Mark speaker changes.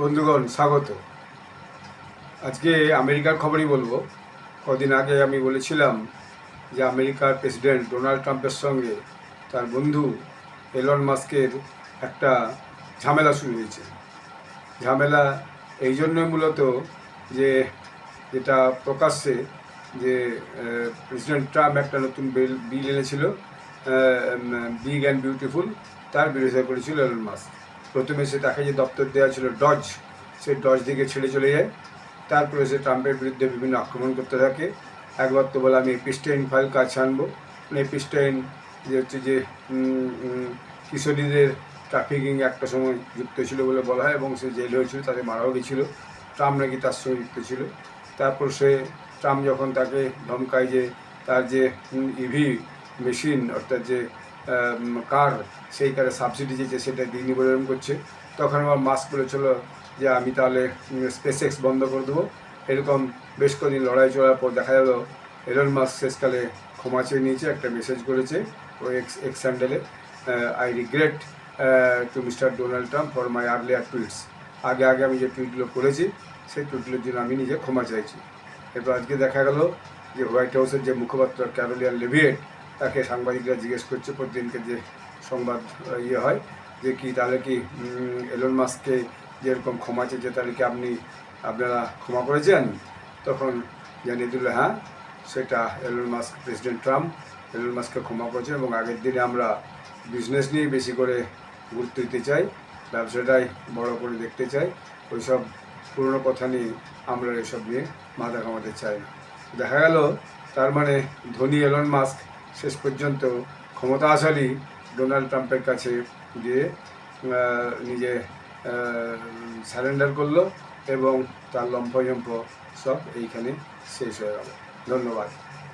Speaker 1: বন্ধুগণ, স্বাগত। আজকে আমেরিকার খবরই বলব। কদিন আগে আমি বলেছিলাম যে আমেরিকার প্রেসিডেন্ট ডোনাল্ড ট্রাম্পের সঙ্গে তার বন্ধু এলন মাস্কের একটা ঝামেলা শুরু হয়েছে। ঝামেলা এই জন্যই মূলত যে, যেটা প্রকাশ্যে যে প্রেসিডেন্ট ট্রাম্প একটা নতুন বিল বিল এনেছিল বিগ অ্যান্ড বিউটিফুল, তার বিরোধিতা করেছিল এলন মাস্ক। প্রথমে সে তাকে যে দপ্তর দেওয়া ছিল, ডজ, সে ডজ দিকে ছেড়ে চলে যায়। তারপরে সে ট্রাম্পের বিরুদ্ধে বিভিন্ন আক্রমণ করতে থাকে। একবার তো বলে, আমি এপিস্টাইন ফাইল কাছে আনব। এপিস্টাইন যে হচ্ছে যে কিশোরীদের ট্রাফিকিং একটা সময় যুক্ত ছিল বলে বলা হয় এবং সে জেল হয়েছিল তাকে মারাও গেছিল। ট্রাম্প নাকি তার সঙ্গে যুক্ত ছিল। তারপর সে, ট্রাম্প যখন তাকে ধমকায় যে তার যে ইভি মেশিন, অর্থাৎ যে কার সেই কারে সাবসিডি যেছে সেটা বলে এরকম করছে। তখন আমার মাস্ক বলেছিল যে আমি তাহলে স্পেস এক্স বন্ধ করে দেবো। এরকম বেশ কদিন লড়াই চলার পর দেখা গেল এলন মাস্ক শেষকালে ক্ষমা চেয়ে নিয়েছে, একটা মেসেজ করেছে ওই X X স্যান্ডেলে I regret to mister Donald Trump for my earlier tweets আগে আগে আমি যে টুইটগুলো করেছি, সেই টুইটগুলোর জন্য আমি নিজে ক্ষমা চাইছি। এরপর আজকে দেখা গেল যে হোয়াইট হাউসের যে মুখপাত্র ক্যারোলিয়ান লেভিয়েট তাকে সাংবাদিকরা জিজ্ঞেস করছে, প্রতিদিনকে যে সংবাদ ইয়ে হয় যে কি, তাহলে কি এলন মাস্ককে যেরকম ক্ষমা চেয়েছে তাহলে কি আপনি, আপনারা ক্ষমা করেছেন? তখন জানিয়ে দিল হ্যাঁ সেটা Elon Musk president Trump Elon মাস্ককে ক্ষমা করেছে এবং আগের দিনে আমরা বিজনেস নিয়ে বেশি করে গুরুত্ব দিতে চাই, ব্যবসাটাই বড় করে দেখতে চাই, ওইসব পুরনো কথা নিয়ে আমরা এসব নিয়ে মাথা ঘামাতে চাই দেখা গেল, তার মানে ধনী এলন মাস্ক শেষ পর্যন্ত ক্ষমতা আসারই ডোনাল্ড ট্রাম্পের কাছে গিয়ে নিজে স্যারেন্ডার করল এবং তার লম্ফজম্প সব এইখানে শেষ হয়ে গেল। ধন্যবাদ।